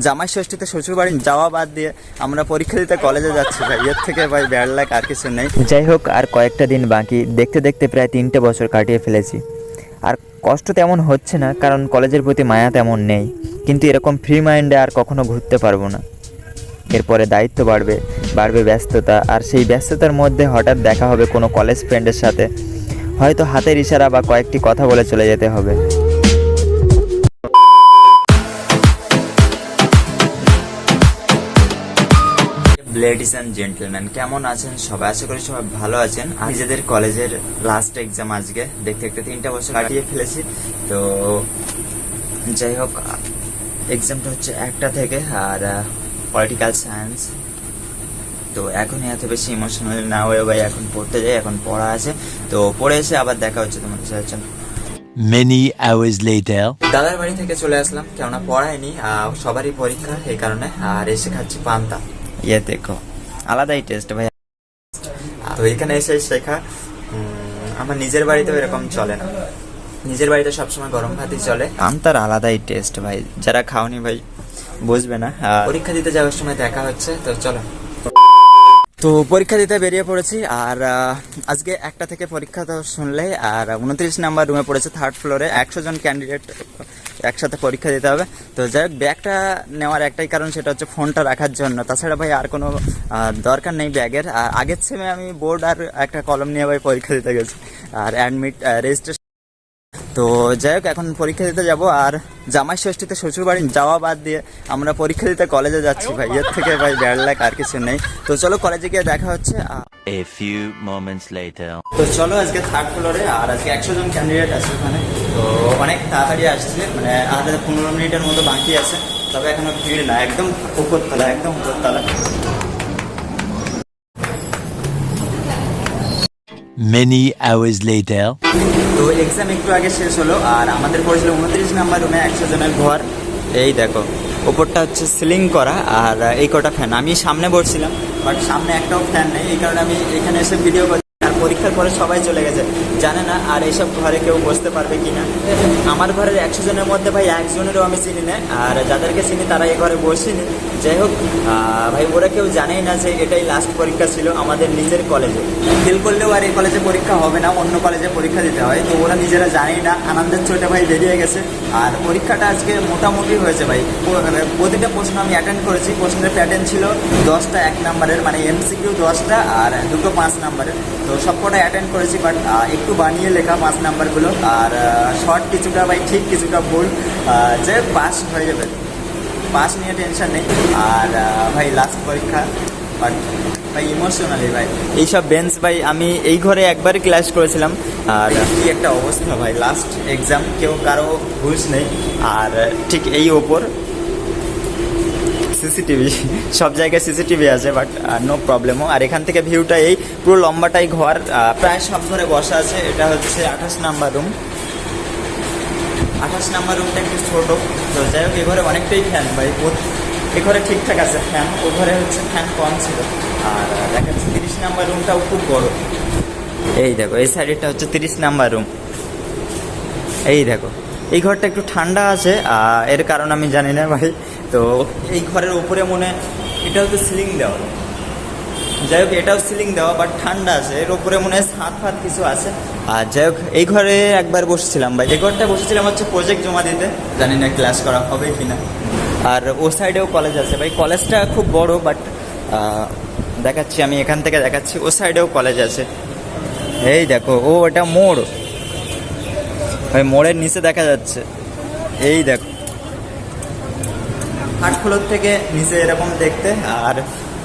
জামাই ষষ্ঠীতে শ্বশুর বাড়ি যাওয়া বাদ দিয়ে আমরা পরীক্ষা দিতে কলেজে যাচ্ছি ভাই। এর থেকে ভাই ব্যাড লাগ আর কিছু নেই। যাই হোক, আর কয়েকটা দিন বাকি। দেখতে দেখতে প্রায় তিনটে বছর কাটিয়ে ফেলেছি। আর কষ্ট তেমন হচ্ছে না, কারণ কলেজের প্রতি মায়া তেমন নেই। কিন্তু এরকম ফ্রি মাইন্ডে আর কখনো ঘুরতে পারব না। এরপরে দায়িত্ব বাড়বে বাড়বে ব্যস্ততা। আর সেই ব্যস্ততার মধ্যে হঠাৎ দেখা হবে কোনো কলেজ ফ্রেন্ডের সাথে। হয়তো হাতের ইশারা বা কয়েকটি কথা বলে চলে যেতে হবে। লেডিস অ্যান্ড জেন্টলম্যান কেমন আছেন সবাই? আশা করি সবাই ভালো আছেন। নিজেদের কলেজের লাস্ট এক্সাম আজকে দেখতে দেখতে তিনটা বছর কাটিয়ে ফেলেছি। তো যাই হোক এক্সামটা হচ্ছে একটা থেকে আর পলিটিক্যাল সায়েন্স তো এখন এত বেশি ইমোশনাল না হয়ে ভাই এখন পড়তে যাই এখন পড়া আছে। তো পড়ে এসে আবার দেখা হচ্ছে তোমাদের সাথে। Many hours later. দাদার বাড়ি থেকে চলে আসলাম কেননা পড়ায়নি সবারই পরীক্ষা এই কারণে আর এসে খাচ্ছি পান্তা। ইয়ে দেখো আলাদাই টেস্ট ভাই তো এখানে এসে শেখা আমার নিজের বাড়িতেও এরকম চলে না। নিজের বাড়িতে সবসময় গরম ভাতই চলে। পান্তার আলাদাই টেস্ট ভাই যারা খাওনি ভাই বুঝবে না। পরীক্ষা দিতে যাওয়ার সময় দেখা হচ্ছে তো চলো। তো পরীক্ষা দিতে বেরিয়ে পড়েছি, আর আজকে একটা থেকে পরীক্ষা তো শুনলে, আর উনত্রিশ নাম্বার রুমে পড়েছে থার্ড ফ্লোরে একশো জন ক্যান্ডিডেট একসাথে পরীক্ষা দিতে হবে। তো যাই হোক, ব্যাগটা নেওয়ার একটাই কারণ সেটা হচ্ছে ফোনটা রাখার জন্য। তাছাড়া ভাই, আর কোনো দরকার নেই ব্যাগের। আর আগের সেমে আমি বোর্ড আর একটা কলম নিয়ে ভাই পরীক্ষা দিতে গেছি। আর অ্যাডমিট রেজিস্ট্রেশন তো যাই হোক এখন পরীক্ষা দিতে যাব আর জামাই ষষ্ঠীতে শ্বশুর বাড়ি যাওয়া বাদ দিয়ে আমরা পরীক্ষা দিতে কলেজে যাচ্ছি ভাই। এর থেকে ভাই লাগ আর কিছু নেই। তো চলো কলেজে গিয়ে দেখা হচ্ছে A few moments later. তো চলো আজকে থার্ড ফ্লোরে আর আজকে একশো জন ক্যান্ডিডেট আছে ওখানে। তো অনেক তাড়াতাড়ি আসছে মানে আর পনেরো মিনিটের মতো বাকি আছে। তবে এখনও ভিড় না একদম উপরতলা একদম উপরতলা। Many hours later. তো এক্সাম একটু আগে শেষ হলো, আর আমাদের পড়েছিল উনত্রিশ নাম্বার রুমে একশো জনের ঘর এই দেখো, ওপরটা হচ্ছে সিলিং করা, আর এই কটা ফ্যান আমি সামনে বসছিলাম বাট সামনে একটাও ফ্যান নেই, এই কারণে আমি এখানে এসে ভিডিও পরীক্ষার পরে সবাই চলে গেছে। জানে না আর এইসব ঘরে কেউ বসতে পারবে কিনা। আমার ঘরের একশো জনের মধ্যে ভাই একজনেরও আমি চিনি না, আর যাদেরকে চিনি তারা এই ঘরে বসিনি। যাই হোক ভাই, ওরা কেউ জানেই না যে এটাই লাস্ট পরীক্ষা ছিল আমাদের নিজের কলেজে ফেল করলেও আর এই কলেজে পরীক্ষা হবে না, অন্য কলেজে পরীক্ষা দিতে হয়। তো ওরা নিজেরা জানেই না। আনন্দের চোটে ভাই বেরিয়ে গেছে। আর পরীক্ষাটা আজকে মোটামুটি হয়েছে ভাই। মানে প্রতিটা প্রশ্ন আমি অ্যাটেন্ড করেছি, প্রশ্নের প্যাটার্ন ছিল দশটা এক নাম্বারের মানে এমসিকিউ দশটা আর দুটো পাঁচ নাম্বারের তো সব কটা অ্যাটেন্ড করেছি বাট একটু বানিয়ে লেখা পাঁচ নাম্বারগুলো আর শর্ট কিছুটা ভাই, ঠিক কিছুটা ভুল যে পাস হয়ে যাবে। পাস নিয়ে টেনশন নেই। আর ভাই লাস্ট পরীক্ষা বাট ভাই ইমোশনালি ভাই। এইসব বেঞ্চ ভাই, আমি এই ঘরে একবারই ক্লাস করেছিলাম। আর কি একটা অবস্থা ভাই লাস্ট এক্সাম কেউ কারও ঘুষ নেই। আর ঠিক এই ওপর সিসিটিভি সব জায়গায় সিসিটিভি আছে বাট নো প্রবলেমও আর এখান থেকে ভিউটা এই পুরো লম্বাটাই ঘর। প্রায় সব ঘরে বসা আছে, এটা হচ্ছে আঠাশ নাম্বার রুম আঠাশ নাম্বার রুমটা একটু ছোট। তো যাই হোক, এ ঘরে অনেকটাই ফ্যান ভাই এ ঘরে ঠিকঠাক আছে ফ্যান ও ঘরে হচ্ছে ফ্যান কম ছিল। আর দেখা যাচ্ছে তিরিশ নাম্বার রুমটাও খুব বড়। এই দেখো, এই সাইডেরটা হচ্ছে তিরিশ নাম্বার রুম এই দেখো, এই ঘরটা একটু ঠান্ডা আছে এর কারণ আমি জানি না ভাই। তো এই ঘরের উপরে মনে এটা হচ্ছে সিলিং দেওয়া। যাই হোক, এটাও সিলিং দেওয়া বাট ঠান্ডা আছে। এর উপরে মনে হয় সাত ফাত কিছু আছে। আর যাই হোক, এই ঘরে একবার বসেছিলাম ভাই। এই ঘরটা বসেছিলাম হচ্ছে প্রজেক্ট জমা দিতে। জানি না ক্লাস করা হবে কি না আর ও সাইডেও কলেজ আছে। ভাই কলেজটা খুব বড় বাট দেখাচ্ছি, আমি এখান থেকে দেখাচ্ছি। ও সাইডেও কলেজ আছে। এই দেখো, ও এটা মোড়। ভাই, মোড়ের নিচে দেখা যাচ্ছে। এই দেখো। আট ফ্লোর থেকে নিচে এরকম দেখতে। আর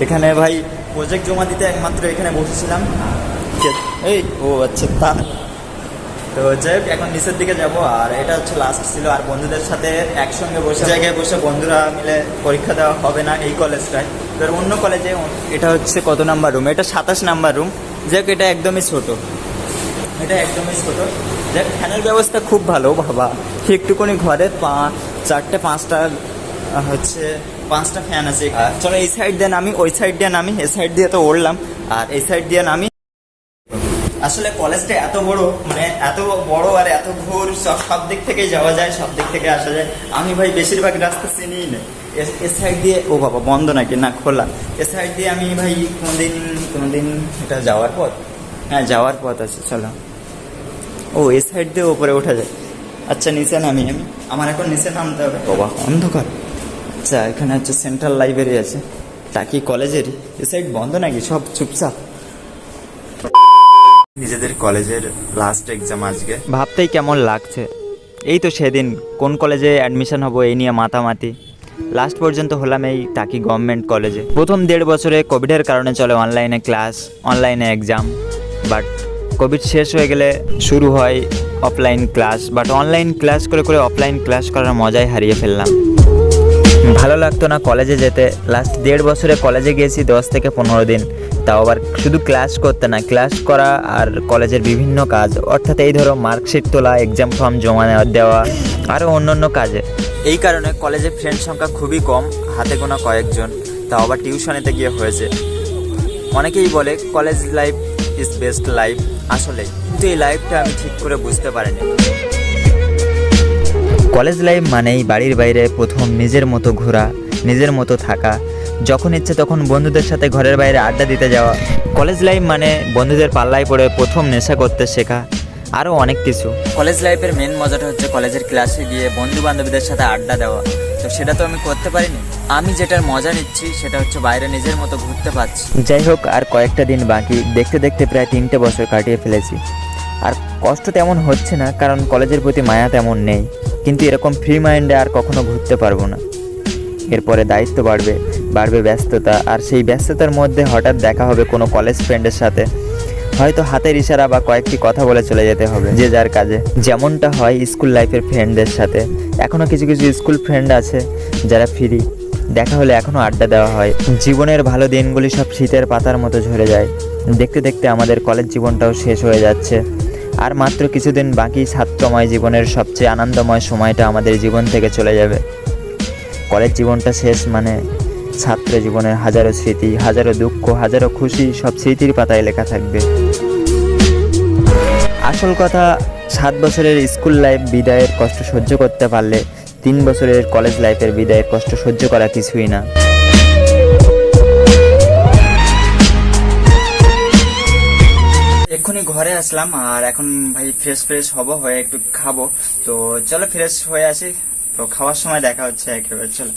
এখানে ভাই প্রজেক্ট জমা দিতে একমাত্র এখানে বসেছিলাম। এই, ও আচ্ছা তা তো যাই হোক, এখন নিচের দিকে যাব, আর এটা হচ্ছে লাস্ট ছিল, আর বন্ধুদের সাথে একসঙ্গে বসে জায়গায় বসে বন্ধুরা মিলে পরীক্ষা দেওয়া হবে না এই কলেজটায় তো অন্য কলেজে এটা হচ্ছে কত নাম্বার রুম এটা সাতাশ নাম্বার রুম যাই হোক, এটা একদমই ছোট। এটা একদমই ছোট। দেখ ফ্যানের ব্যবস্থা খুব ভালো, বাবা। একটুখানি ঘরে পা- চারটে, পাঁচটা হচ্ছে পাঁচটা ফ্যান আছে। চলো এই সাইড দিয়ে নামি, ওই সাইড দিয়ে নামি এই সাইড দিয়ে তো উড়লাম আর এই সাইড দিয়ে নামি আসলে কলেজটা এত বড় মানে এত বড় আর এত ঘোর, সব দিক থেকে যাওয়া যায়, সব দিক থেকে আসা যায়। আমি ভাই বেশিরভাগ রাস্তা চিনিই না। এ- সাইড দিয়ে, ও বাবা, বন্ধ নাকি? না, খোলা। এ সাইড দিয়ে আমি ভাই কোনোদিন কোনোদিন এটা যাওয়ার পথ? হ্যাঁ যাওয়ার পথ আছে, চলো। ও, এ সাইড দিয়ে ওপরে ওঠা যায়। আচ্ছা নিচে নামি আমি। আমার এখন নিচে নামতে হবে। বাবা, অন্ধকার। আচ্ছা এখানে হচ্ছে সেন্ট্রাল লাইব্রেরি আছে। তা কি কলেজেরই এ সাইড বন্ধ নাকি? সব চুপচাপ। নিজেদের কলেজের লাস্ট এক্সাম আজকে। ভাবতেই কেমন লাগছে। এই তো সেদিন, কোন কলেজে অ্যাডমিশন হব এই নিয়ে মাতামাতি। লাস্ট পর্যন্ত হলাম এই টাকি গভর্নমেন্ট কলেজে প্রথম দেড় বছরে কোভিডের কারণে চলে অনলাইনে ক্লাস অনলাইনে এক্সাম বাট কোভিড শেষ হয়ে গেলে শুরু হয় offline class but online class করে করে অফলাইন ক্লাস করার মজাই হারিয়ে ফেললাম। ভালো লাগতো না কলেজে যেতে। লাস্ট দেড় বছরে কলেজে গিয়েছি, দশ থেকে পনেরো দিন। তাও আবার শুধু ক্লাস করতে না ক্লাস করা আর কলেজের বিভিন্ন কাজ। অর্থাৎ এই ধরো মার্কশিট তোলা এক্সাম ফর্ম জমা দেওয়া আরও অন্য অন্য কাজে। এই কারণে কলেজে ফ্রেন্ড সংখ্যা খুবই কম, হাতে গোনা কয়েকজন। তাও আবার টিউশনেতে গিয়ে হয়েছে। অনেকেই বলে college life is best life আসলে কিন্তু এই লাইফটা আমি ঠিক করে বুঝতে পারিনি। কলেজ লাইফ মানেই বাড়ির বাইরে প্রথম নিজের মতো ঘোরা নিজের মতো থাকা যখন ইচ্ছে তখন বন্ধুদের সাথে ঘরের বাইরে আড্ডা দিতে যাওয়া। কলেজ লাইফ মানে বন্ধুদের পাল্লায় পড়ে প্রথম নেশা করতে শেখা আরও অনেক কিছু। কলেজ লাইফের মেন মজাটা হচ্ছে কলেজের ক্লাসে গিয়ে বন্ধু বান্ধবীদের সাথে আড্ডা দেওয়া। তো সেটা তো আমি করতে পারিনি। আমি যেটার মজা নিচ্ছি সেটা হচ্ছে বাইরে নিজের মতো ঘুরতে পারছি। যাই হোক আর কয়েকটা দিন বাকি। দেখতে দেখতে প্রায় তিনটে বছর কাটিয়ে ফেলেছি। আর কষ্ট তেমন হচ্ছে না, কারণ কলেজের প্রতি মায়া তেমন নেই। কিন্তু এরকম ফ্রি মাইন্ডে আর কখনো ঘুরতে পারব না। এরপরে দায়িত্ব বাড়বে বাড়বে ব্যস্ততা, আর সেই ব্যস্ততার মধ্যে হঠাৎ দেখা হবে কোনো কলেজ ফ্রেন্ডের সাথে। হয়তো হাতের ইশারা বা কয়েকটি কথা বলে চলে যেতে হবে, যে যার কাজে। যেমনটা হয় স্কুল লাইফের ফ্রেন্ডদের সাথে। এখনও কিছু কিছু স্কুল ফ্রেন্ড আছে, যারা ফ্রি দেখা হলে এখনও আড্ডা দেওয়া হয়। জীবনের ভালো দিনগুলি সব শীতের পাতার মতো ঝরে যায়। দেখতে দেখতে আমাদের কলেজ জীবনটাও শেষ হয়ে যাচ্ছে। আর মাত্র কিছুদিন বাকি ছাত্রময় জীবনের সবচেয়ে আনন্দময় সময়টা আমাদের জীবন থেকে চলে যাবে। কলেজ জীবনটা শেষ মানে ছাত্র জীবনের হাজারো স্মৃতি, হাজারো দুঃখ, হাজারো খুশি, সব স্মৃতির পাতায় লেখা থাকবে। আসল কথা, সাত বছরের স্কুল লাইফ বিদায়ের কষ্ট সহ্য করতে পারলে তিন বছরের কলেজ লাইফের বিদায়ের কষ্ট সহ্য করা কিছুই না। এক্ষুনি ঘরে আসলাম, আর এখন ভাই ফ্রেশ ফ্রেশ হব, হয়ে একটু খাব। তো চলো ফ্রেশ হয়ে আসি। তো খাওয়ার সময় দেখা হচ্ছে একেবারে, চলো।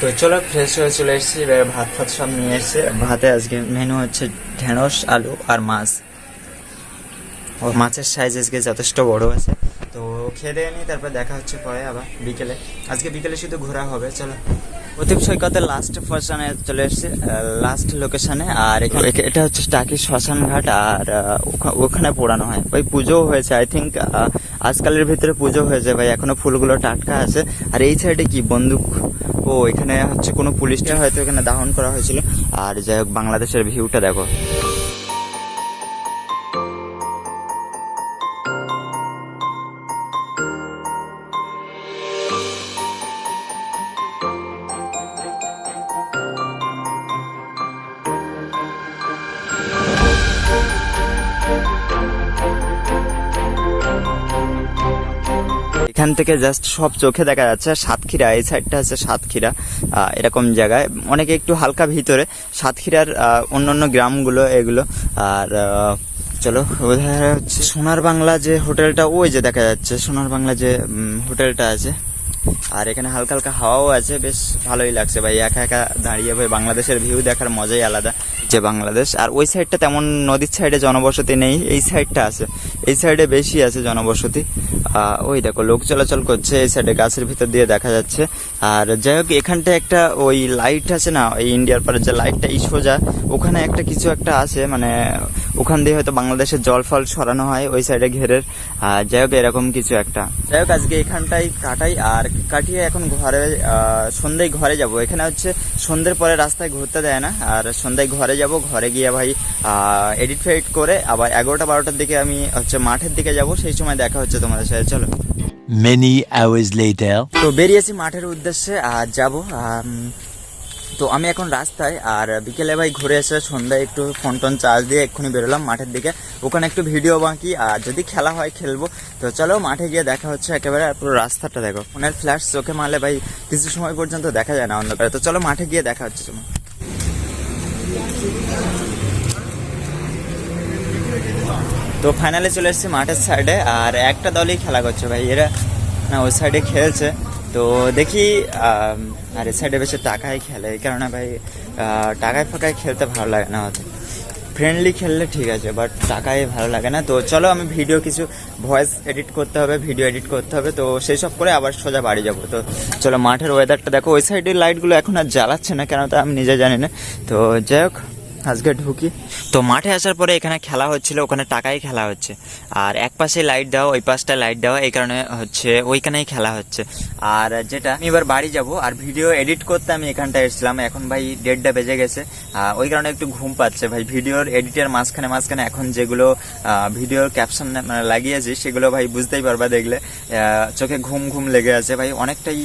তো চলো ফ্রেশ হয়ে চলে এসেছি, এবার ভাত ফাত সব নিয়ে এসেছে। ভাতে আজকে মেনু হচ্ছে ঢেঁড়স, আলু আর মাছ। মাছের সাইজ আজকে যথেষ্ট বড় আছে। তো খেয়ে দিয়ে নিই, তারপর দেখা হচ্ছে পরে আবার বিকেলে। আজকে বিকেলে শুধু ঘোরা হবে, চলো। প্রদীপ সৈকতের লাস্ট ফসানে চলে এসেছে লাস্ট লোকেশনে আর এখানে এটা হচ্ছে টাকি শ্মশান ঘাট, আর ওখা- ওখানে পোড়ানো হয়। ওই পুজোও হয়েছে আই থিঙ্ক আজকালের ভিতরে পুজো হয়েছে ভাই, এখনও ফুলগুলো টাটকা আছে। আর এই সাইডে কি বন্দুক? ও, এখানে হচ্ছে কোনো পুলিশটা হয়তো এখানে দাহন করা হয়েছিল। আর যাই হোক, বাংলাদেশের ভিউটা দেখো। এখান থেকে জাস্ট সব চোখে দেখা যাচ্ছে, সাতক্ষীরা, এই সাইডটা হচ্ছে সাতক্ষীরা এরকম জায়গায়। অনেকে একটু হালকা ভিতরে, সাতক্ষীরার অন্য অন্য গ্রামগুলো এগুলো। আর চলো হচ্ছে সোনার বাংলা যে হোটেলটা, ওই যে দেখা যাচ্ছে, সোনার বাংলা যে হোটেলটা আছে। আর এখানে হালকা হালকা হাওয়াও আছে, বেশ ভালোই লাগছে ভাই। একা একা দাঁড়িয়ে ভাই বাংলাদেশের ভিউ দেখার মজাই আলাদা যে বাংলাদেশ। আর ওই সাইডটা তেমন নদীর সাইডে জনবসতি নেই, এই সাইডটা আছে। এই সাইডে বেশি আছে জনবসতি। ওই দেখো, লোক চলাচল করছে, এই সাইডে গাছের ভিতর দিয়ে দেখা যাচ্ছে। আর যাই হোক, এখানটা একটা ওই লাইট আছে না, ওই ইন্ডিয়ার পারে যে লাইটটা ই সোজা, ওখানে একটা কিছু একটা আছে মানে ওখান দিয়ে হয়তো বাংলাদেশের জল ফল সরানো হয় ওই সাইডে ঘেরের। আর যাই হোক এরকম কিছু একটা। যাই হোক আজকে এখানটাই কাটাই। আর কাটিয়ে এখন ঘরে সন্ধ্যায় ঘরে যাব। এখানে হচ্ছে সন্ধ্যের পরে রাস্তায় ঘুরতে দেয় না। আর সন্ধ্যায় ঘরে যাব। ঘরে গিয়ে ভাই এডিট ফেডিট করে আবার এগারোটা বারোটার দিকে আমি হচ্ছে মাঠের দিকে যাব। সেই সময় দেখা হচ্ছে তোমাদের সাথে। চলো। Many hours later. তো বেরিয়েছি মাঠের উদ্দেশ্যে আর যাব তো আমি এখন রাস্তায়, আর বিকেলে ভাই ঘুরে এসে সন্ধ্যায় একটু ফোন টোন চার্জ দিয়ে এক্ষুনি বেরোলাম মাঠের দিকে। ওখানে একটু ভিডিও বাঁকি, আর যদি খেলা হয় খেলব। তো চলো মাঠে গিয়ে দেখা হচ্ছে একেবারে, আর পুরো রাস্তাটা দেখো। ফোনের ফ্ল্যাশ চোখে মারলে ভাই কিছু সময় পর্যন্ত দেখা যায় না অন্ধকারে। তো চলো মাঠে গিয়ে দেখা হচ্ছে তোমার। তো ফাইনালে চলে এসেছি মাঠের সাইডে আর একটা দলই খেলা করছে ভাই। এরা না, ওই সাইডে খেলছে। তো দেখি আর সাইডে বেশি টাকায় খেলে কারণে ভাই টাকায় ফাঁকায় খেলতে ভালো লাগে না হয়তো ফ্রেন্ডলি খেললে ঠিক আছে বাট টাকায় ভালো লাগে না। তো চলো আমি ভিডিও কিছু ভয়েস এডিট করতে হবে ভিডিও এডিট করতে হবে, তো সেই সব করে আবার সোজা বাড়ি যাব। তো চলো মাঠের ওয়েদারটা দেখো, ওই সাইডের লাইটগুলো এখন আর জ্বালাচ্ছে না কেন তা আমি নিজে জানি না। তো যাই হোক আজকে ঢুকি। তো মাঠে আসার পরে এখানে খেলা হচ্ছিল, ওখানে টাকাই খেলা হচ্ছে। আর এক পাশে লাইট দেওয়া, ওই পাশটায় লাইট দেওয়া, এই কারণে হচ্ছে ওইখানেই খেলা হচ্ছে। আর যেটা, আমি এবার বাড়ি যাব, আর ভিডিও এডিট করতে আমি এখানটায় এসেছিলাম। এখন ভাই দেড়টা বেজে গেছে। ওই কারণে একটু ঘুম পাচ্ছে। ভাই ভিডিওর এডিটের মাঝখানে মাঝখানে এখন যেগুলো ভিডিওর ক্যাপশন মানে লাগিয়েছি, সেগুলো ভাই বুঝতেই পারবা দেখলে। চোখে ঘুম ঘুম লেগে আছে। ভাই, অনেকটাই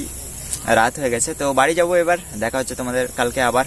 রাত হয়ে গেছে। তো বাড়ি যাব এবার। দেখা হচ্ছে তোমাদের কালকে আবার।